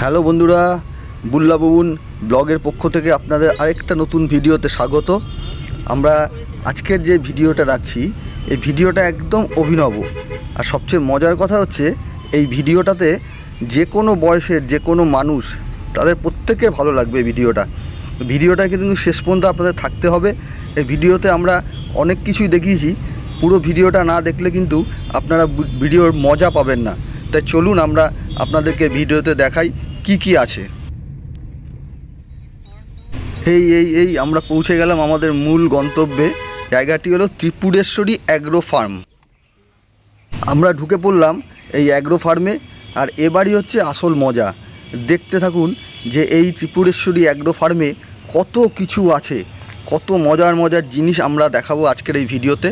Hello বন্ধুরা বুল্লা ববুন ব্লগের পক্ষ থেকে আপনাদের আরেকটা নতুন ভিডিওতে স্বাগত। আমরা আজকের যে ভিডিওটা রাখছি, এই ভিডিওটা একদম অভিনব। আর সবচেয়ে মজার কথা হচ্ছে, এই ভিডিওটাতে যে কোনো বয়সের যে কোনো মানুষ, তাদের প্রত্যেকের ভালো লাগবে ভিডিওটা। ভিডিওটা কিন্তু শেষ পর্যন্ত আপনাদের থাকতে হবে। এই ভিডিওতে আমরা অনেক কিছুই দেখিয়েছি, পুরো ভিডিওটা না দেখলে কিন্তু আপনারা ভিডিওর মজা পাবেন না। তাই চলুন আমরা আপনাদেরকে ভিডিওতে দেখাই কি কি আছে? এই এই এই, আমরা পৌঁছে গেলাম আমাদের মূল গন্তব্যে। জায়গাটি হলো ত্রিপুরেশ্বরী অ্যাগ্রো ফার্ম। আমরা ঢুকে পড়লাম এই অ্যাগ্রো ফার্মে, আর এবারই হচ্ছে আসল মজা। দেখতে থাকুন যে এই ত্রিপুরেশ্বরী অ্যাগ্রো ফার্মে কত কিছু আছে, কত মজার মজার জিনিস আমরা দেখাবো আজকের এই ভিডিওতে।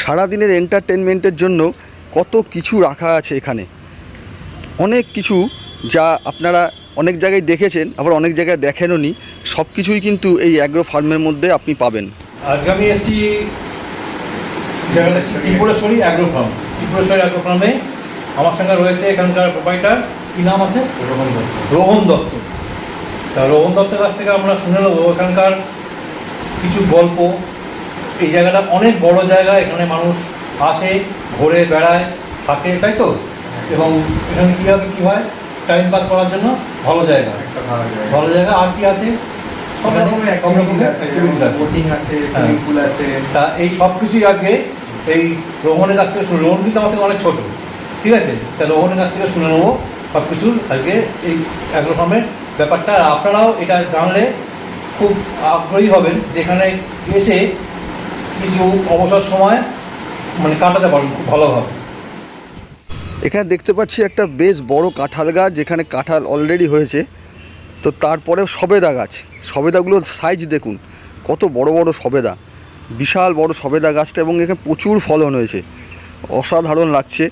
সারাদিনের এন্টারটেনমেন্টের জন্য কত কিছু রাখা আছে এখানে। অনেক কিছু যা আপনারা অনেক জায়গায় দেখেছেন আবার অনেক জায়গায় দেখেনও নি সব কিছুই কিন্তু এই অ্যাগ্রো ফার্মের মধ্যে আপনি পাবেন। আজকে আমি এসেছি জায়গাটা Tripureshwari agro farm Tripureshwari agro ফার্মে আমার সঙ্গে রয়েছে এখানকার প্রোপাইটার কী নাম আছে? রোহন দত্ত। রোহন দত্ত। তা রোহন দত্তের কাছ থেকে আমরা শুনে নেব এখানকার কিছু গল্প। এই জায়গাটা অনেক বড় জায়গা এখানে মানুষ আসে ঘোরে বেড়ায় থাকে তাই তো? এবং এখানে কীভাবে কী হয়? টাইম পাস করার জন্য ভালো জায়গা। ভালো জায়গা। আর কি আছে? সব রকমের সব রকমের আছে। বোটিং সুইমিং পুল আছে তা এই সব কিছুই আজকে এই রোহনের কাছ থেকে শুনে রোহন কিন্তু আমার থেকে অনেক ছোটো। ঠিক আছে? তা রোহনের কাছ থেকে শুনে নেব সব কিছু আজকে এই ফার্মের ব্যাপারটা। আর আপনারাও এটা জানলে খুব আগ্রহী হবেন যেখানে এসে কিছু অবসর সময় মানে কাটাতে পারবেন খুব ভালোভাবে। এখানে দেখতে পাচ্ছি একটা বেশ বড় কাঁঠাল গাছ, যেখানে কাঁঠাল অলরেডি হয়েছে। তো তারপরে সবেদা গাছ। সবেদাগুলোর সাইজ দেখুন, কত বড় বড় সবেদা। বিশাল বড় সবেদা গাছটা এবং এখানে প্রচুর ফলন হয়েছে। অসাধারণ লাগছে।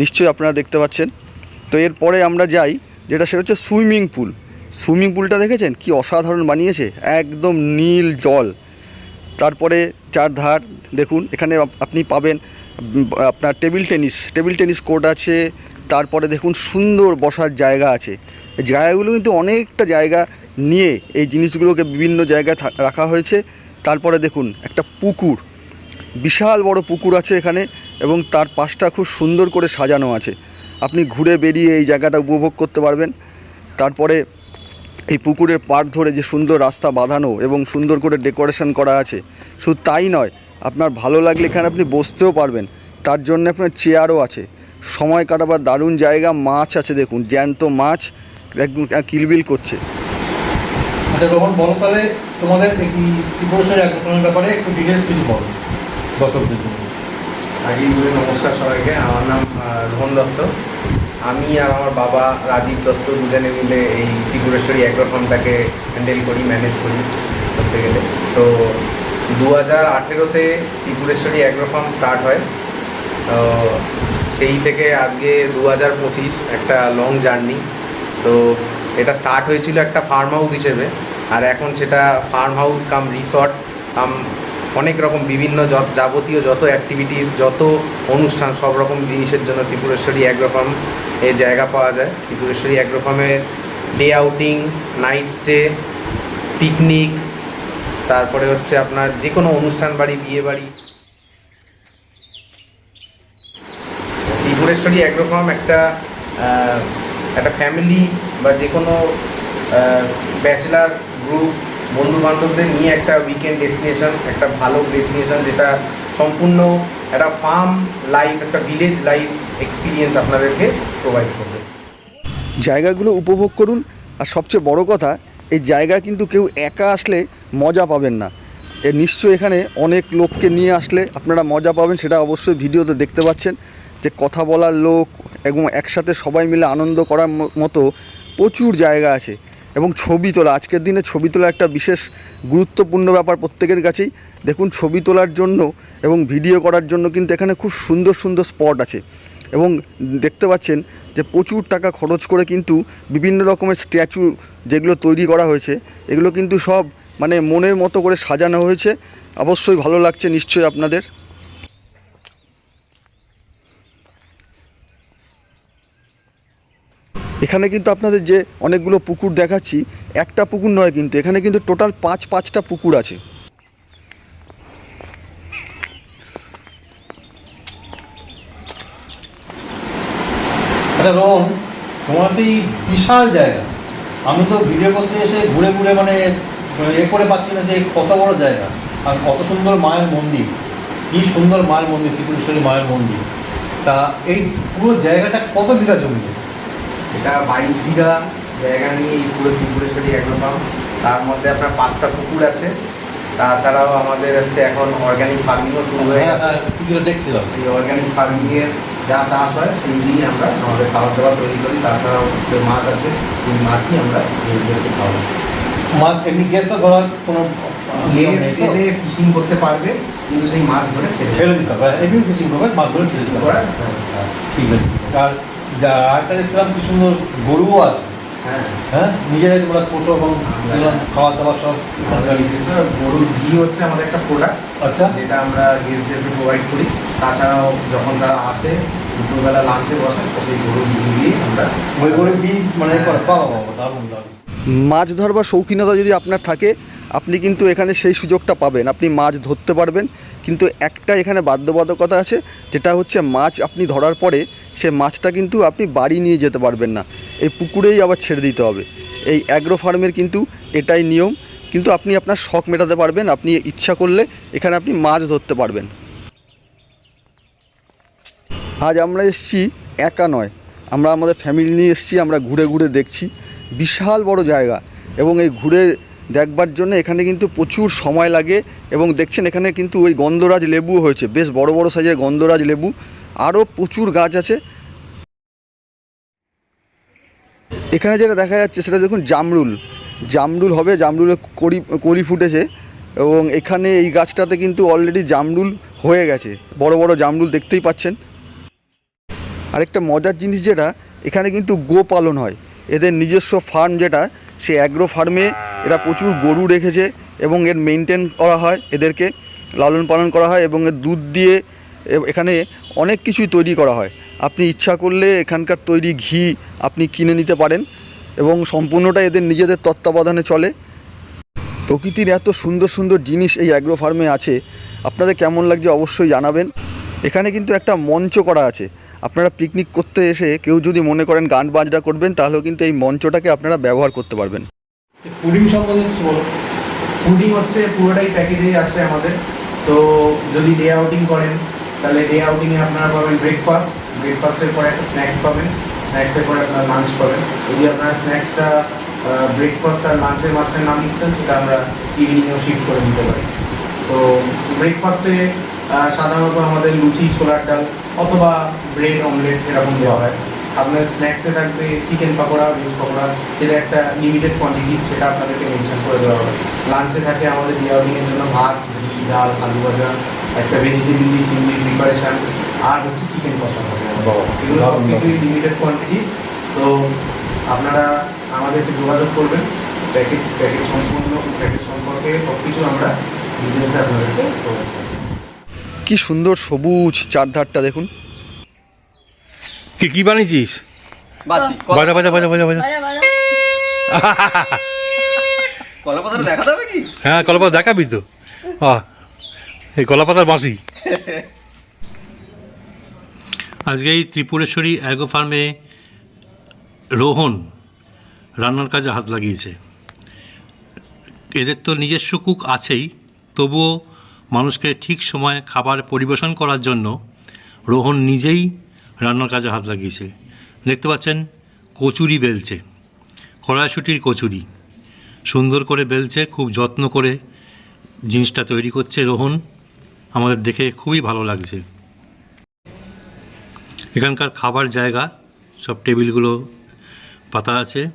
নিশ্চয়ই আপনারা দেখতে পাচ্ছেন। তো এরপরে আমরা যাই, যেটা সেটা হচ্ছে সুইমিং পুল সুইমিং পুলটা দেখেছেন? কি অসাধারণ বানিয়েছে। একদম নীল জল। তারপরে চারধার দেখুন, এখানে আপনি পাবেন আপনার table tennis table tennis court আছে, তারপরে দেখুন সুন্দর বসার জায়গা আছে। জায়গাগুলো কিন্তু অনেকটা জায়গা নিয়ে এই জিনিসগুলোকে বিভিন্ন জায়গায় রাখা হয়েছে। তারপরে দেখুন, একটা পুকুর, বিশাল বড় পুকুর আছে এখানে এবং তার পাশটা খুব সুন্দর করে সাজানো আছে। আপনি ঘুরে বেরিয়ে এই জায়গাটা উপভোগ করতে পারবেন। তারপরে এই পুকুরের পাড় ধরে যে সুন্দর রাস্তা বাঁধানো এবং সুন্দর করে ডেকোরেশন করা আছে শুধু তাই নয় আপনার ভালো লাগলে এখানে আপনি বসতেও পারবেন। তার জন্য আপনার চেয়ারও আছে। সময় কাটাবার দারুণ জায়গা মাছ আছে দেখুন জ্যান্ত মাছ একদম কিলবিল করছে। আচ্ছা রোহন বলো তাহলে তোমাদের এই ত্রিপুরেশ্বরী অ্যাগ্রো ব্যাপারে একটু ডিটেলস কিছু বলো দর্শকদের জন্য। বলে নমস্কার সবাইকে। আমার নাম রোহন দত্ত। আমি আর আমার বাবা রাজীব দত্ত দুজনে মিলে এই ত্রিপুরেশ্বরী অ্যাগ্রো ফার্মটাকে হ্যান্ডেল করি ম্যানেজ করি করতে গেলে। তো দু হাজার আঠেরোতে ত্রিপুরেশ্বরী অ্যাগ্রো ফার্ম স্টার্ট হয়। সেই থেকে আজকে দু হাজার পঁচিশ একটা লং জার্নি তো এটা স্টার্ট হয়েছিল একটা ফার্ম হাউস হিসেবে। আর এখন সেটা farm house cum resort cum অনেক রকম বিভিন্ন যাবতীয় যত অ্যাক্টিভিটিস যত অনুষ্ঠান, সব রকম জিনিসের জন্য ত্রিপুরেশ্বরী অ্যাগ্রো এ জায়গা পাওয়া যায়। ত্রিপুরেশ্বরী অ্যাগ্রো ফার্মে day outing night stay picnic তারপরে হচ্ছে আপনার যে কোনো অনুষ্ঠান বাড়ি, বিয়ে বাড়ি। ত্রিপুরেশ্বরী ফার্ম একটা একটা ফ্যামিলি বা যে কোনো ব্যাচেলার গ্রুপ বন্ধু বান্ধবদের নিয়ে একটা উইকেন্ড ডেস্টিনেশন একটা ভালো ডেস্টিনেশন যেটা সম্পূর্ণ একটা ফার্ম লাইফ একটা ভিলেজ লাইফ এক্সপিরিয়েন্স আপনাদেরকে প্রোভাইড করবে। জায়গাগুলো উপভোগ করুন, আর সবচেয়ে বড় কথা, এই জায়গা কিন্তু কেউ একা আসলে মজা পাবেন না। এ নিশ্চয়ই এখানে অনেক লোককে নিয়ে আসলে আপনারা মজা পাবেন, সেটা অবশ্যই ভিডিওতে দেখতে পাচ্ছেন, যে কথা বলার লোক এবং একসাথে সবাই মিলে আনন্দ করার মতো প্রচুর জায়গা আছে। এবং ছবি তোলা। আজকের দিনে ছবি তোলা একটা বিশেষ গুরুত্বপূর্ণ ব্যাপার প্রত্যেকের কাছেই। দেখুন, ছবি তোলার জন্য এবং ভিডিও করার জন্য কিন্তু এখানে খুব সুন্দর সুন্দর স্পট আছে। এবং দেখতে পাচ্ছেন যে প্রচুর টাকা খরচ করে কিন্তু বিভিন্ন রকমের স্ট্যাচু যেগুলো তৈরি করা হয়েছে, এগুলো কিন্তু সব মানে মনের মতো করে সাজানো হয়েছে। অবশ্যই ভালো লাগছে নিশ্চয়ই আপনাদের। এখানে কিন্তু আপনাদের যে অনেকগুলো পুকুর দেখাচ্ছি, একটা পুকুর নয় কিন্তু, এখানে কিন্তু টোটাল পাঁচ, পাঁচটা পুকুর আছে। আচ্ছা রোহন, তোমার তো এই বিশাল জায়গা। আমি তো ভিডিও করতে এসে ঘুরে ঘুরে মানে মানে এ করে পাচ্ছি না যে কত বড় জায়গা, আর কত সুন্দর মায়ের মন্দির। কি সুন্দর মায়ের মন্দির, ত্রিপুরেশ্বরী মায়ের মন্দির। তা এই পুরো জায়গাটা কত বিঘা জমি? এটা বাইশ বিঘা জায়গা নিয়ে এই পুরো ত্রিপুরেশ্বরী অ্যাগ্রো ফার্ম তার মধ্যে আপনার পাঁচটা পুকুর আছে। তাছাড়াও আমাদের হচ্ছে এখন অর্গানিক ফার্মিংও শুরু হয়ে হ্যাঁ গেছে। হ্যাঁ কিছুটা দেখছিলাম সেই অর্গানিক ফার্মিংয়ের যা চাষ হয় সেই দিয়ে আমরা আমাদের খাবার দাবার তৈরি করি। তাছাড়াও যে মাছ আছে সেই মাছই আমরা গেস্টদেরকে খাওয়াই। মাছ এমনি গ্যাসটা ধরার কোনো তো? এলে ফিশিং করতে পারবে কিন্তু সেই মাছ ধরে ছেড়ে ছেড়ে দিতে হবে এমনি ফিশিং করবে মাছ ধরে ছেড়ে দিতে আছে। ঠিক আছে। আর আরেকটা দেখছিলাম কি সুন্দর গরুও আছে। হ্যাঁ। হ্যাঁ? নিজেরাই তোমরা পোষো এবং খাওয়া দাওয়া সব গরুর ঘি হচ্ছে আমাদের একটা প্রোডাক্ট আচ্ছা। যেটা আমরা গেস্টদেরকে প্রোভাইড করি। তাছাড়াও যখন তারা আসে দুপুরবেলা লাঞ্চে বসে তো সেই গরুর ঘি দিয়ে আমরা ওই করে বীজ মানে দারুণ দারুণ। মাছ ধরবার শৌখিনতা যদি আপনার থাকে আপনি কিন্তু এখানে সেই সুযোগটা পাবেন। আপনি মাছ ধরতে পারবেন কিন্তু একটা এখানে বাধ্যবাধকতা আছে, যেটা হচ্ছে মাছ আপনি ধরার পরে সে মাছটা কিন্তু আপনি বাড়ি নিয়ে যেতে পারবেন না। এই পুকুরেই আবার ছেড়ে দিতে হবে। এই অ্যাগ্রো ফার্মের কিন্তু এটাই নিয়ম। কিন্তু আপনি আপনার শখ মেটাতে পারবেন, আপনি ইচ্ছা করলে এখানে আপনি মাছ ধরতে পারবেন। আজ আমরা এসছি একা নয়। আমরা আমাদের ফ্যামিলি নিয়ে এসেছি, আমরা ঘুরে ঘুরে দেখছি। বিশাল বড় জায়গা এবং এই ঘুরে দেখবার জন্য এখানে কিন্তু প্রচুর সময় লাগে এবং দেখছেন এখানে কিন্তু ওই গন্ধরাজ লেবু হয়েছে, বেশ বড় বড় সাইজের গন্ধরাজ লেবু, আরও প্রচুর গাছ আছে। এখানে যেটা দেখা যাচ্ছে সেটা দেখুন জামরুল জামরুল হবে, জামরুলে কড়ি, কলি ফুটেছে এবং এখানে এই গাছটাতে কিন্তু অলরেডি জামরুল হয়ে গেছে, বড় বড় জামরুল দেখতেই পাচ্ছেন। আরেকটা মজার জিনিস যেটা, এখানে কিন্তু গো পালন হয়, এদের নিজস্ব ফার্ম যেটা সে অ্যাগ্রো ফার্মে এরা প্রচুর গরু রেখেছে এবং এর মেনটেন করা হয়, এদেরকে লালন পালন করা হয় এবং এর দুধ দিয়ে এখানে অনেক কিছুই তৈরি করা হয়। আপনি ইচ্ছা করলে এখানকার তৈরি ঘি আপনি কিনে নিতে পারেন এবং সম্পূর্ণটা এদের নিজেদের তত্ত্বাবধানে চলে। প্রকৃতির এত সুন্দর সুন্দর জিনিস এই অ্যাগ্রো ফার্মে আছে, আপনাদের কেমন লাগছে অবশ্যই জানাবেন। এখানে কিন্তু একটা মঞ্চ করা আছে আপনারা পিকনিক করতে এসে কেউ যদি মনে করেন গান বাজনা করবেন, তাহলেও কিন্তু এই মঞ্চটাকে আপনারা ব্যবহার করতে পারবেন। ফুডিং সম্বন্ধে কিছু ফুডিং হচ্ছে পুরোটাই প্যাকেজেই আছে আমাদের। তো যদি ডে আউটিং করেন, তাহলে ডে আউটিংয়ে আপনারা পাবেন ব্রেকফাস্ট ব্রেকফাস্টের পরে একটা স্ন্যাক্স পাবেন। স্ন্যাক্সের পরে আপনারা লাঞ্চ পাবেন। যদি আপনারা স্ন্যাক্সটা ব্রেকফাস্ট আর লাঞ্চের মাঝখানে নাম নিতে চান সেটা আমরা ইভিনিংয়েও শিফট করে দিতে পারি। তো ব্রেকফাস্টে সাধারণত আমাদের লুচি, ছোলার ডাল অথবা ব্রেড অমলেট এরকম দেওয়া হয়। আপনার স্ন্যাক্সে থাকবে চিকেন পকোড়া ভেজ পকোড়া সেটা একটা লিমিটেড কোয়ান্টিটি সেটা আপনাদেরকে মেনশন করে দেওয়া হবে। লাঞ্চে থাকে আমাদের ডিআউটিংয়ের জন্য ভাত ঘি ডাল আলু ভাজা একটা ভেজিটেবিল দিয়ে চিংড়ির প্রিপারেশান আর হচ্ছে চিকেন কষা থাকে এগুলো সব কিছুই লিমিটেড কোয়ান্টিটি তো আপনারা আমাদেরকে যোগাযোগ করবেন। প্যাকেজ প্যাকেজ সম্পূর্ণ প্যাকেজ সম্পর্কে সব কিছু আমরা ডিটেলসে আপনাদেরকে। কি সুন্দর সবুজ চারধারটা দেখুন। কি কি বানিয়েছিস? বাজা বাজা বাজা বাজা বাজা। দেখা যাবে কি? হ্যাঁ কলাপাতা দেখাবি তো। এই কলাপাতার বাঁশি। আজকে এই ত্রিপুরেশ্বরী অ্যাগ্রো ফার্মে রোহন রান্নার কাজে হাত লাগিয়েছে। এদের তো নিজস্ব কুক আছেই তবুও মানুষকে ঠিক সময়ে খাবার পরিবেশন করার জন্য রোহন নিজেই রান্নার কাজে হাত লাগিয়েছে। দেখতে পাচ্ছেন, কচুরি বেলছে। কড়াইশুটির কচুরি। সুন্দর করে বেলছে, খুব যত্ন করে জিনিসটা তৈরি করছে রোহন। আমাদের দেখে খুবই ভালো লাগছে। এখানকার খাবার জায়গা, সব টেবিলগুলো, পাতা আছে।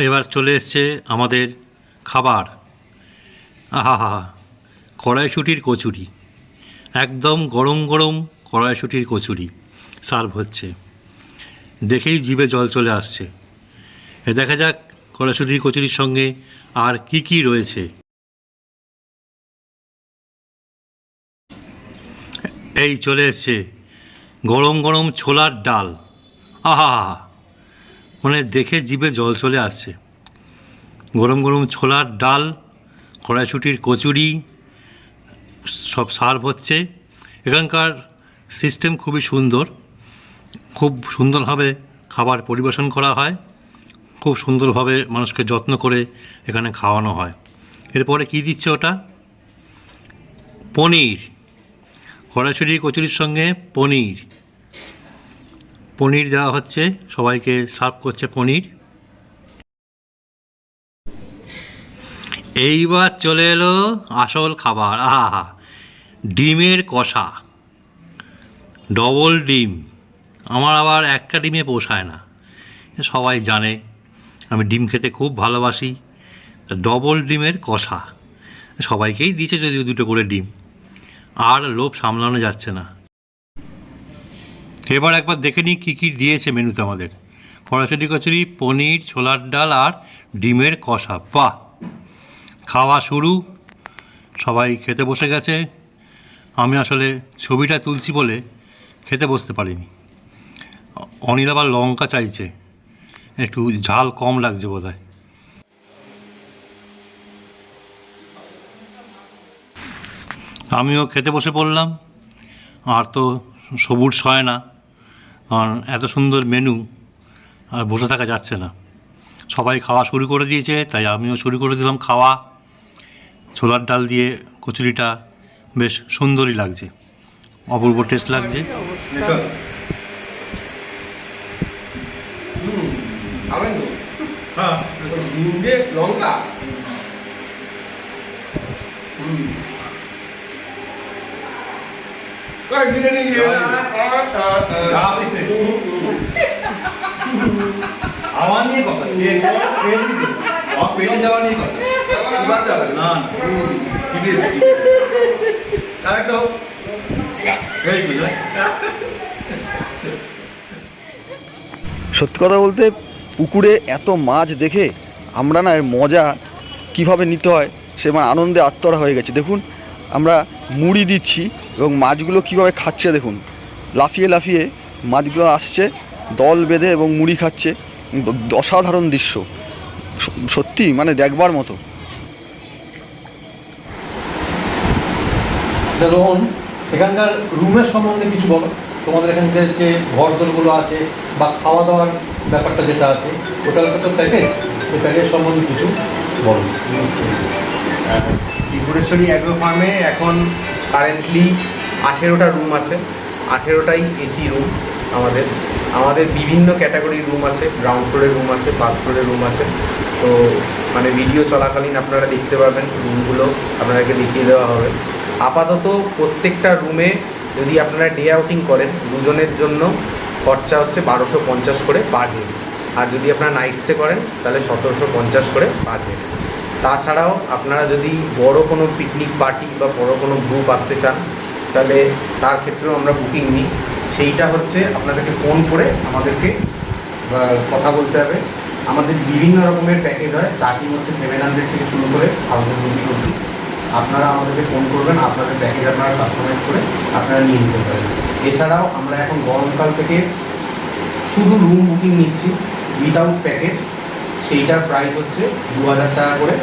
এবার চলে এসছে আমাদের খাবার। আহা হা হা। কড়াইশুটির কচুরি। একদম গরম গরম কড়াইশুটির কচুরি সার্ভ হচ্ছে। দেখেই জিভে জল চলে আসছে। দেখা যাক কড়াইশুটির কচুরির সঙ্গে আর কি কি রয়েছে। এই চলে এসছে গরম গরম ছোলার ডাল। আহা। মানে দেখে জিভে জল চলে আসছে। গরম গরম ছোলার ডাল, কড়াইশুটির কচুরি সব সার্ভ হচ্ছে। এখানকার সিস্টেম খুবই সুন্দর। খুব সুন্দরভাবে খাবার পরিবেশন করা হয়। খুব সুন্দরভাবে মানুষকে যত্ন করে এখানে খাওয়ানো হয়। এরপরে কি দিচ্ছে ওটা? পনির। কড়াইশুটি, কচুরির সঙ্গে পনির। পনির দেওয়া হচ্ছে। সবাইকে সার্ভ করছে পনির। এইবার চলে এলো আসল খাবার। আহা ডিমের কষা। ডবল ডিম। আমার আবার একটা ডিমে পোষায় না। সবাই জানে, আমি ডিম খেতে খুব ভালোবাসি। ডবল ডিমের কষা। সবাইকেই দিয়েছে যদিও দুটো করে ডিম। আর লোভ সামলানো যাচ্ছে না। এবার একবার দেখে নিই কী কী দিয়েছে মেনুতে আমাদের। কড়াচুরি কচুরি, পনির, ছোলার ডাল আর ডিমের কষা। বাহ! খাওয়া শুরু। সবাই খেতে বসে গেছে। আমি আসলে ছবিটা তুলছি বলে খেতে বসতে পারিনি। অনিল আবার লঙ্কা চাইছে। একটু ঝাল কম লাগছে বোধ হয় আমিও খেতে বসে পড়লাম। আর তো সবুজ হয় না। কারণ এত সুন্দর মেনু। আর বসে থাকা যাচ্ছে না। সবাই খাওয়া শুরু করে দিয়েছে, তাই আমিও শুরু করে দিলাম খাওয়া। ছোলার ডাল দিয়ে কচুরিটা। বেশ সুন্দরই লাগছে। অপূর্ব টেস্ট লাগছে। খাবেন তো নিয়ে কথা। আমার পেটে যাওয়া নিয়ে কথা। না সত্যি কথা বলতে, পুকুরে এত মাছ দেখে আমরা না এর মজা কীভাবে নিতে হয়, সে মানে আনন্দে আত্মরা হয়ে গেছে। দেখুন, আমরা মুড়ি দিচ্ছি এবং মাছগুলো কীভাবে খাচ্ছে, দেখুন। লাফিয়ে লাফিয়ে মাছগুলো আসছে, দল বেঁধে এবং মুড়ি খাচ্ছে। অসাধারণ দৃশ্য। সত্যি মানে দেখবার মতো। আচ্ছা রোহন এখানকার রুমের সম্বন্ধে কিছু বলো। তোমাদের এখানকার যে ঘরদোরগুলো আছে বা খাওয়া দাওয়ার ব্যাপারটা যেটা আছে ওটা তো প্যাকেজ ওই প্যাকেজ সম্বন্ধে কিছু বলো। ত্রিপুরেশ্বরী অ্যাগ্রো ফার্মে এখন কারেন্টলি আঠেরোটা রুম আছে। আঠেরোটাই এসি রুম আমাদের আমাদের বিভিন্ন ক্যাটাগরির রুম আছে গ্রাউন্ড ফ্লোরের রুম আছে ফার্স্ট ফ্লোরের রুম আছে। তো মানে ভিডিও চলাকালীন আপনারা দেখতে পাবেন রুমগুলো আপনাদেরকে দেখিয়ে দেওয়া হবে। আপাতত প্রত্যেকটা রুমে যদি আপনারা ডে আউটিং করেন, দুজনের জন্য খরচা হচ্ছে বারোশো পঞ্চাশ করে পার ডে আর যদি আপনারা নাইট স্টে করেন, তাহলে সতেরোশো পঞ্চাশ করে পার ডে তাছাড়াও আপনারা যদি বড় কোনো পিকনিক পার্টি বা বড় কোনো গ্রুপ আসতে চান, তাহলে তার ক্ষেত্রেও আমরা বুকিং নিই। সেইটা হচ্ছে আপনাদেরকে ফোন করে আমাদেরকে কথা বলতে হবে। আমাদের বিভিন্ন রকমের প্যাকেজ হয়। স্টার্টিং হচ্ছে সেভেন হান্ড্রেড থেকে শুরু করে থাউজেন্ড রুপিস অবধি। আপনারা আমাদেরকে ফোন করবেন, আপনাদের প্যাকেজ আপনারা কাস্টমাইজ করে আপনারা নিয়ে নিতে পারেন। এছাড়াও আমরা এখন গরমকাল থেকে শুধু রুম বুকিং নিচ্ছি উইদাউট প্যাকেজ সেইটার প্রাইস হচ্ছে দু হাজার টাকা করে।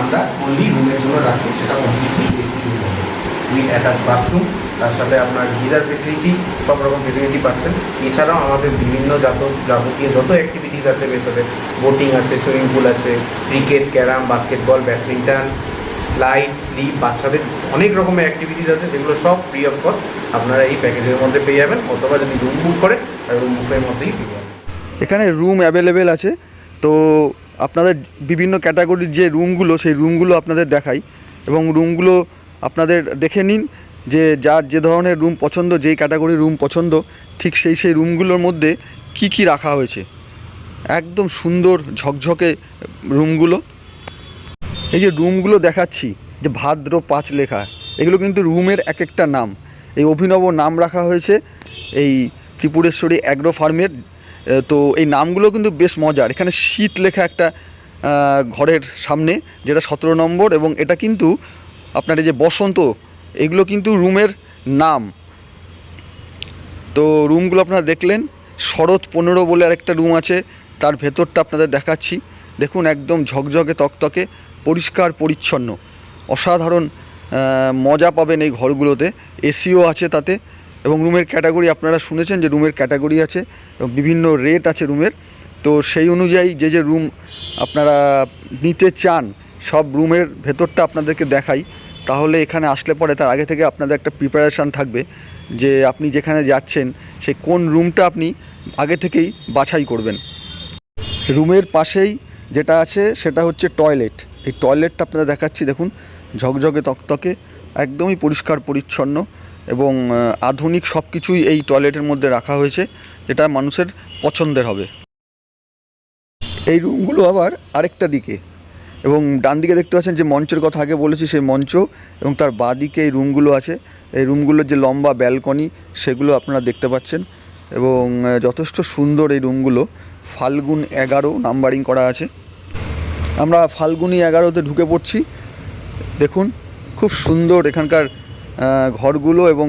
আমরা অনলি রুমের জন্য রাখছি। সেটা completely AC room with attach bathroom তার সাথে আপনার গিজার ফেসিলিটি সব রকম ফেসিলিটি পাচ্ছেন। এছাড়াও আমাদের বিভিন্ন যাত যাবতীয় যত অ্যাক্টিভিটিস আছে ভেতরে বোটিং আছে সুইমিং পুল আছে cricket carrom basketball badminton slide slip বাচ্চাদের অনেক রকমের অ্যাক্টিভিটিস আছে, যেগুলো সব ফ্রি অফ কস্ট আপনারা এই প্যাকেজের মধ্যে পেয়ে যাবেন। অথবা যদি রুম বুক করেন রুম বুকের মধ্যেই পেয়ে যাবেন। এখানে রুম অ্যাভেলেবেল আছে। তো আপনাদের বিভিন্ন ক্যাটাগরির যে রুমগুলো সেই রুমগুলো আপনাদের দেখাই। এবং রুমগুলো আপনাদের দেখে নিন। যে যার যে ধরনের রুম পছন্দ, যেই ক্যাটাগরির রুম পছন্দ, ঠিক সেই সেই রুমগুলোর মধ্যে কি কি রাখা হয়েছে? একদম সুন্দর ঝকঝকে রুমগুলো এই যে রুমগুলো দেখাচ্ছি, যে ভাদ্র পাঁচ লেখা, এগুলো কিন্তু রুমের এক একটা নাম। এই অভিনব নাম রাখা হয়েছে এই ত্রিপুরেশ্বরী অ্যাগ্রো ফার্মের তো এই নামগুলো কিন্তু বেশ মজার। এখানে শীত লেখা একটা ঘরের সামনে, যেটা সতেরো নম্বর, এবং এটা কিন্তু আপনার এই যে বসন্ত এগুলো কিন্তু রুমের নাম। তো রুমগুলো আপনারা দেখলেন, শরৎ পনেরো বলে আরেকটা রুম আছে, তার ভেতরটা আপনাদের দেখাচ্ছি। দেখুন, একদম ঝকঝকে, তকতকে, পরিষ্কার, পরিচ্ছন্ন। অসাধারণ মজা পাবেন এই ঘরগুলোতে। এসিও আছে তাতে, এবং রুমের ক্যাটাগরি আপনারা শুনেছেন যে রুমের ক্যাটাগরি আছে, এবং বিভিন্ন রেট আছে রুমের। তো সেই অনুযায়ী যে যে রুম আপনারা নিতে চান, সব রুমের ভেতরটা আপনাদেরকে দেখাই। তাহলে এখানে আসলে পরে তার আগে থেকে আপনাদের একটা প্রিপারেশান থাকবে যে আপনি যেখানে যাচ্ছেন সেই কোন রুমটা আপনি আগে থেকেই বাছাই করবেন। রুমের পাশেই যেটা আছে, সেটা হচ্ছে টয়লেট এই টয়লেটটা আপনাদের দেখাচ্ছি, দেখুন, ঝকঝকে, তকতকে, একদমই পরিষ্কার, পরিচ্ছন্ন এবং আধুনিক সব কিছুই এই টয়লেটের মধ্যে রাখা হয়েছে, যেটা মানুষের পছন্দের হবে। এই রুমগুলো আবার আরেকটা দিকে। এবং ডান দিকে দেখতে পাচ্ছেন যে মঞ্চের কথা আগে বলেছি, সেই মঞ্চ এবং তার বাঁ দিকে এই রুমগুলো আছে। এই রুমগুলোর যে লম্বা ব্যালকনি, সেগুলো আপনারা দেখতে পাচ্ছেন এবং যথেষ্ট সুন্দর এই রুমগুলো। ফাল্গুন এগারো নাম্বারিং করা আছে। আমরা ফাল্গুনি এগারোতে ঢুকে পড়ছি। দেখুন, খুব সুন্দর এখানকার ঘরগুলো এবং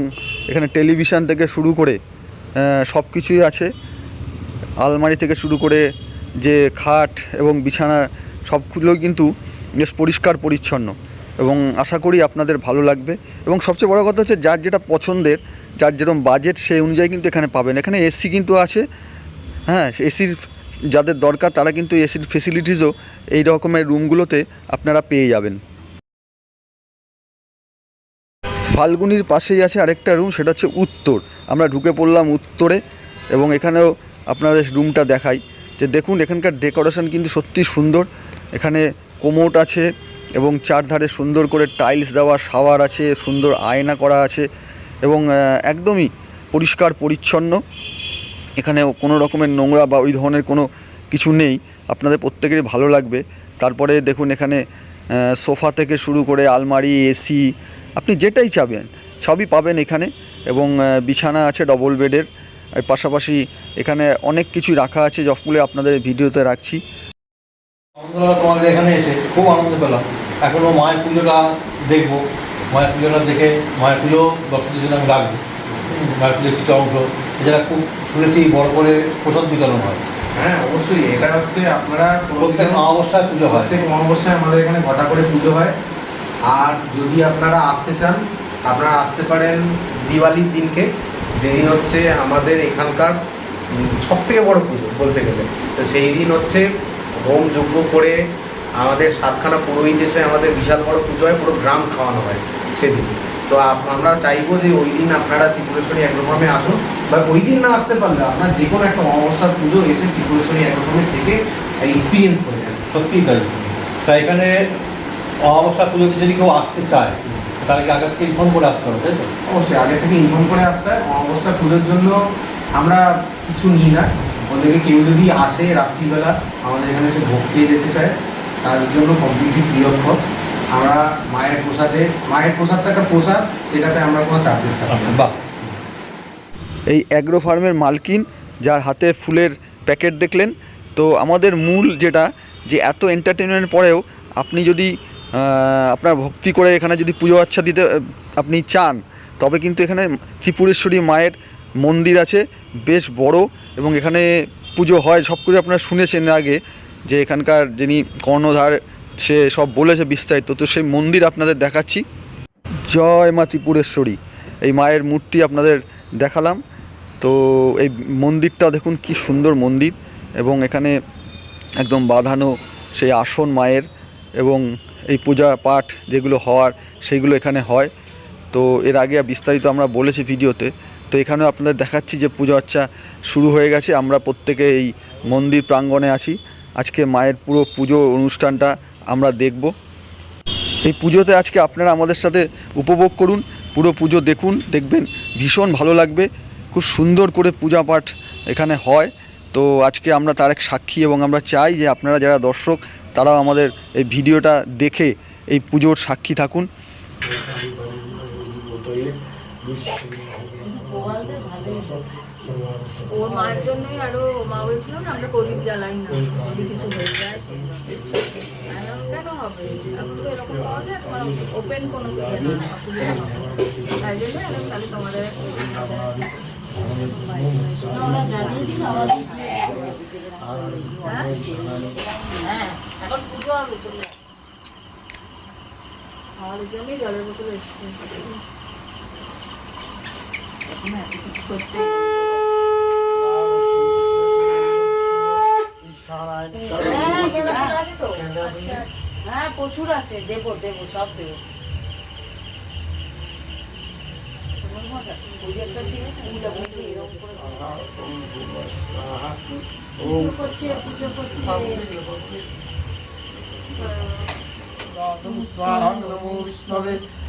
এখানে টেলিভিশন থেকে শুরু করে সব কিছুই আছে। আলমারি থেকে শুরু করে যে খাট এবং বিছানা সবগুলোই কিন্তু বেশ পরিষ্কার, পরিচ্ছন্ন এবং আশা করি আপনাদের ভালো লাগবে এবং সবচেয়ে বড় কথা হচ্ছে যার যেটা পছন্দের, যার যেরকম বাজেট সেই অনুযায়ী কিন্তু এখানে পাবেন। এখানে এসি কিন্তু আছে হ্যাঁ এসির যাদের দরকার তারা কিন্তু এসির ফেসিলিটিসও এই রকমের রুমগুলোতে আপনারা পেয়ে যাবেন। ফাল্গুনির পাশেই আছে আরেকটা রুম সেটা হচ্ছে উত্তর। আমরা ঢুকে পড়লাম উত্তরে এবং এখানেও আপনাদের রুমটা দেখাই। যে দেখুন, এখানকার ডেকোরেশন কিন্তু সত্যি সুন্দর। এখানে কোমোট আছে এবং চারধারে সুন্দর করে টাইলস দেওয়া, শাওয়ার আছে, সুন্দর আয়না করা আছে এবং একদমই পরিষ্কার পরিচ্ছন্ন। এখানে কোনো রকমের নোংরা বা ওই ধরনের কোনো কিছু নেই। আপনাদের প্রত্যেকেরই ভালো লাগবে। তারপরে দেখুন এখানে সোফা থেকে শুরু করে আলমারি, এসি, আপনি যেটাই চাবেন, সবই পাবেন এখানে এবং বিছানা আছে ডবল বেডের পাশাপাশি এখানে অনেক কিছুই রাখা আছে যতগুলো আপনাদের ভিডিওতে রাখছি। আনন্দ লাগল তোমাদের এখানে এসে খুব আনন্দ পেলাম। এখনও মায়ের পুজোটা দেখব। মায়ের পুজোটা দেখে মায়ের পুজো দর্শকদের জন্য আমি রাখব। মায়ের পুজোর কিছু অংশ। এছাড়া খুব শুনেছি বড় করে প্রসাদ বিতরণ হয়। হ্যাঁ অবশ্যই। এটা হচ্ছে আপনারা প্রত্যেক অমাবস্যায় পুজো হয়। প্রত্যেক অমাবস্যায় আমাদের এখানে ঘটা করে পুজো হয়। আর যদি আপনারা আসতে চান আপনারা আসতে পারেন দিওয়ালির দিনকে। যেদিন হচ্ছে আমাদের এখানকার সব থেকে বড় পুজো বলতে গেলে। তো সেই দিন হচ্ছে হোম যজ্ঞ করে আমাদের সাতখানা পুরোহিত এসে আমাদের বিশাল বড় পুজো হয় পুরো গ্রাম খাওয়ানো হয় সেদিন। তো আমরা চাইব যে ওই দিন আপনারা ত্রিপুরেশ্বরী একরকমে আসুন বা ওই দিন না আসতে পারলে আপনার যে কোনো একটা অমাবস্যার পুজো এসে ত্রিপুরেশ্বরী একরকমে থেকে এক্সপিরিয়েন্স করে যান। সত্যিই তাই। তাই এখানে অমাবস্যা পুজোতে যদি কেউ আসতে চায় তাহলে কি আগে থেকে ইনফর্ম করে আসতে হবে তাই তো? অবশ্যই আগে থেকে ইনফর্ম করে আসতে হয়। অমাবস্যা পুজোর জন্য আমরা কিছু নিই না। ওদেরকে কেউ যদি আসে রাত্রিবেলা আমাদের এখানে এসে ভোগ খেয়ে যেতে চায় তার জন্য কমপ্লিটলি ফ্রি অফ কস্ট আমরা মায়ের প্রসাদে মায়ের প্রসাদটা একটা প্রসাদ যেটাতে আমরা কোনো চার্জেস আচ্ছা বাহ। এই অ্যাগ্রো ফার্মের মালকিন যার হাতে ফুলের প্যাকেট দেখলেন তো আমাদের মূল যেটা যে এত এন্টারটেনমেন্টের পরেও আপনি যদি আপনার ভক্তি করে এখানে যদি পুজো আচ্ছা দিতে আপনি চান তবে কিন্তু এখানে ত্রিপুরেশ্বরী মায়ের মন্দির আছে বেশ বড় এবং এখানে পুজো হয়, সব কিছু আপনারা শুনেছেন আগে, যে এখানকার যিনি কর্ণধার, সে সব বলেছে বিস্তারিত, তো সেই মন্দির আপনাদের দেখাচ্ছি। জয় মা ত্রিপুরেশ্বরী, এই মায়ের মূর্তি আপনাদের দেখালাম। তো এই মন্দিরটা দেখুন কি সুন্দর মন্দির, এবং এখানে একদম বাঁধানো সেই আসন মায়ের, এবং এই পূজা পাঠ যেগুলো হওয়ার, সেগুলো এখানে হয়। তো এর আগে বিস্তারিত আমরা বলেছি ভিডিওতে তো এখানেও আপনাদের দেখাচ্ছি যে পুজো আচ্ছা শুরু হয়ে গেছে। আমরা প্রত্যেকে এই মন্দির প্রাঙ্গণে আছি। আজকে মায়ের পুরো পুজো অনুষ্ঠানটা আমরা দেখব। এই পুজোতে আজকে আপনারা আমাদের সাথে উপভোগ করুন, পুরো পুজো দেখুন, দেখবেন ভীষণ ভালো লাগবে। খুব সুন্দর করে পূজা পাঠ এখানে হয়। তো আজকে আমরা তার এক সাক্ষী এবং আমরা চাই যে আপনারা যারা দর্শক, তারাও আমাদের এই ভিডিওটা দেখে এই পুজোর সাক্ষী থাকুন। ওর মায়ের জন্যই আরও মা বলেছিল না আমরা প্রদীপ জ্বালাই না যদি কিছু হয়ে যায় কেন হবে এখন তো এরকম পাওয়া যায় তোমার ওপেন কোনো ইয়ে অসুবিধা হবে তাই জন্য তাহলে তোমাদের হ্যাঁ? এখন পুজো হবে চলে যাও। জন্যই জলের বোতল এসছে এখন এত কিছু সত্যি হ্যাঁ, প্রচুর আছে দেবো দেবো সব দেবো পুজো একটা ছিল,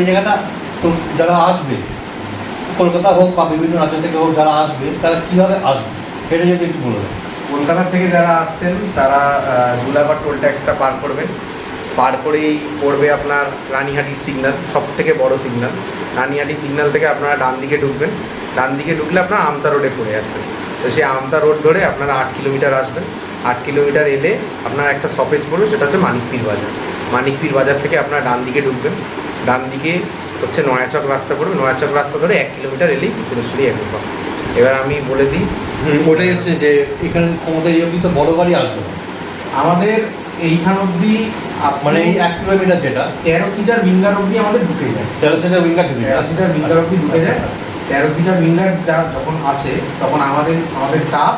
এই জায়গাটা যারা আসবে, কলকাতা হোক বা বিভিন্ন রাজ্য থেকে হোক যারা আসবে, তারা কীভাবে আসবে? সেটা যদি একটু বলবেন কলকাতা থেকে যারা আসছেন, তারা জুলাইবার টোল ট্যাক্সটা পার করবেন। পার করেই পড়বে আপনার রানীহাটির সিগন্যাল সব থেকে বড় সিগন্যাল রানীহাটি সিগন্যাল থেকে আপনারা ডান দিকে ঢুকবেন। ডান দিকে ঢুকলে আপনারা আমতা রোডে পড়ে যাচ্ছেন। তো সেই আমতা রোড ধরে আপনারা আট কিলোমিটার আসবেন। আট কিলোমিটার এলে আপনার একটা স্টপেজ পড়বে, সেটা হচ্ছে মানিকপীর বাজার। মানিকপীর বাজার থেকে আপনারা ডান দিকে ঢুকবেন। ডান দিকে হচ্ছে নয়াচক রাস্তা পড়বে। নয়াচক রাস্তা ধরে এক কিলোমিটার এলেই ত্রিপুরেশ্বরী একদম এবার আমি বলে দিই ওটাই হচ্ছে যে এখানে আমাদের এই অবধি তো বড় গাড়ি আসবে না। আমাদের এইখান অবধি মানে এই এক কিলোমিটার যেটা। তেরো সিটার উইঙ্গার অবধি আমাদের ঢুকে যায়। তেরো সিটার উইঙ্গার ঢুকে তেরো সিটার উইঙ্গার অবধি ঢুকে যায়। তেরো সিটার উইঙ্গার যা যখন আসে তখন আমাদের আমাদের স্টাফ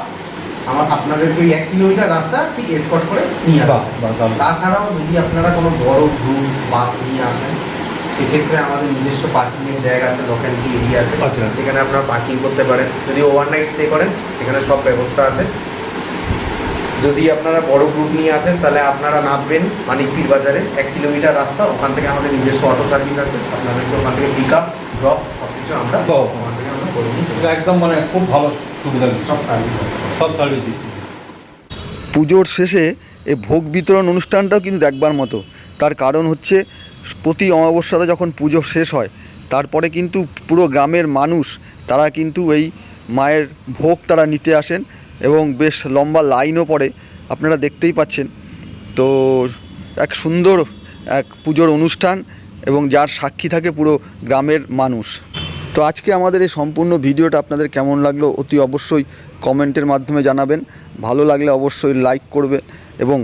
আমার আপনাদেরকে ওই এক কিলোমিটার রাস্তা ঠিক এসকট করে নিয়ে আসে। বাহ বাহ তাছাড়াও যদি আপনারা কোনো বড় গ্রুপ বাস নিয়ে আসেন সেক্ষেত্রে আমাদের নিজস্ব পার্কিংয়ের জায়গা আছে লোকালিটি এরিয়া আছে। আচ্ছা। সেখানে আপনারা পার্কিং করতে পারেন। যদি ওভারনাইট স্টে করেন সেখানে সব ব্যবস্থা আছে। যদি আপনারা বড় গ্রুপ নিয়ে আসেন তাহলে আপনারা নামবেন মানিকপীর বাজারে। এক কিলোমিটার রাস্তা ওখান থেকে আমাদের নিজস্ব অটো সার্ভিস আছে। আপনাদেরকে ওখান থেকে পিক আপ ড্রপ সব কিছু আমরা। ওখান থেকে আমরা করে চলে একদম মানে খুব ভালো সুবিধা দিচ্ছে। সব সার্ভিস আছে। সব সার্ভিস দিচ্ছি। পুজোর শেষে এ ভোগ বিতরণ অনুষ্ঠানটাও কিন্তু দেখবার মতো। তার কারণ হচ্ছে প্রতি অমাবস্যাতে যখন পুজো শেষ হয়, তারপরে কিন্তু পুরো গ্রামের মানুষ, তারা কিন্তু এই মায়ের ভোগ তারা নিতে আসেন এবং বেশ লম্বা লাইনও পড়ে। আপনারা দেখতেই পাচ্ছেন। তো এক সুন্দর এক পুজোর অনুষ্ঠান এবং যার সাক্ষী থাকে পুরো গ্রামের মানুষ। তো আজকে আমাদের এই সম্পূর্ণ ভিডিওটা আপনাদের কেমন লাগল অতি অবশ্যই কমেন্টের মাধ্যমে জানাবেন। ভালো লাগলে অবশ্যই লাইক করবে এবং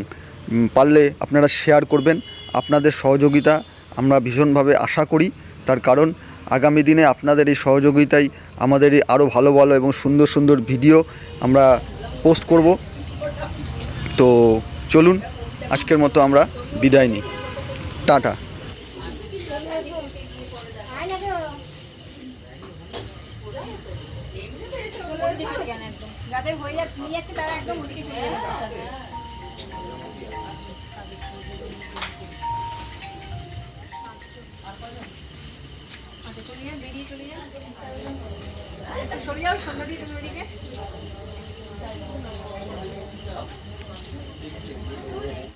পারলে আপনারা শেয়ার করবেন। আপনাদের সহযোগিতা আমরা ভীষণভাবে আশা করি। তার কারণ আগামী দিনে আপনাদের এই সহযোগিতাই আমাদের এই আরও ভালো ভালো এবং সুন্দর সুন্দর ভিডিও আমরা পোস্ট করব। তো চলুন, আজকের মতো আমরা বিদায় নিই। টাটা। যাদের হয়ে যাচ্ছে, নিয়ে যাচ্ছে, তারা একদম ওদিকে চলে যাবে যান, বেরিয়ে চলে যান। সরে যাও সন্ধ্যা দিয়ে তুমি ওদিকে